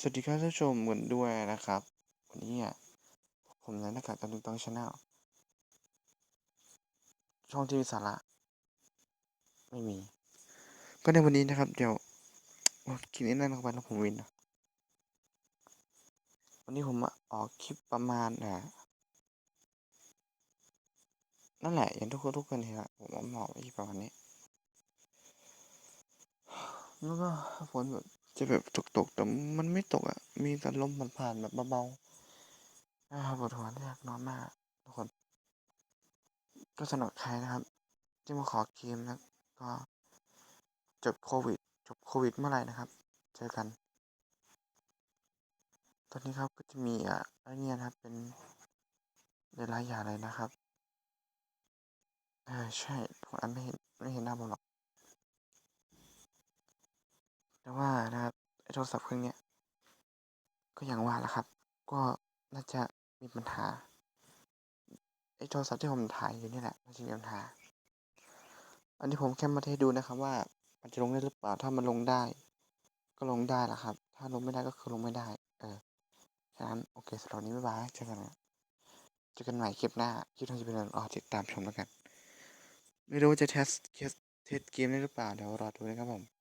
สวัสดีครับท่านผู้ชมกันด้วยนะครับ วันนี้อะผมในหน้ากากตะลุงตองชาแนลช่องที่มีสาระ ไม่มี ก็ในวันนี้นะครับ เดี๋ยวกินไอ้นั่นเข้าไปแล้วผมวินนะวันนี้ผมมาออกคลิปประมาณอะนั่นแหละ อย่างทุกคนทุกคนเห็นอะผมเอามาออกคลิปประมาณนี้แล้วก็ฝนแบบ จะแบบตกๆแต่มันไม่ตกอะ มีแต่ลมผ่านๆแบบเบาๆนะครับปวดหัวเรียกนอนมากทุกคน ก็สำหรับใครนะครับ ที่มาขอเกมนะก็จบโควิด จบโควิดเมื่อไหร่นะครับ เจอกัน ตอนนี้ครับก็จะมีอะไอเนี่ยนะครับ เป็นหลายๆอย่างเลยนะครับ เออใช่ทุกอันไม่เห็นไม่เห็นหน้าผมหรอก แต่ว่านะครับไอโทรศัพท์เครื่องเนี้ยก็อย่างว่าแหละครับ ก็น่าจะมีปัญหาไอโทรศัพท์ที่ผมถ่ายอยู่นี่แหละน่าจะมีปัญหา อันนี้ผมแค่มาเทสดูนะครับว่ามันจะลงได้หรือเปล่า ถ้ามันลงได้ ก็ลงได้ละครับ ถ้าลงไม่ได้ก็คือลงไม่ได้ เออแค่นั้นโอเคสำหรับนนี้บ๊ายบายเจอกันนะเจอกันใหม่คลิปหน้าคลิปหน้าจะเป็นอะไรรอติดตามชมแล้วกัน ไม่รู้ว่าจะเทสเทสเทสเกมได้หรือเปล่าเดี๋ยวรอดูนะครับผม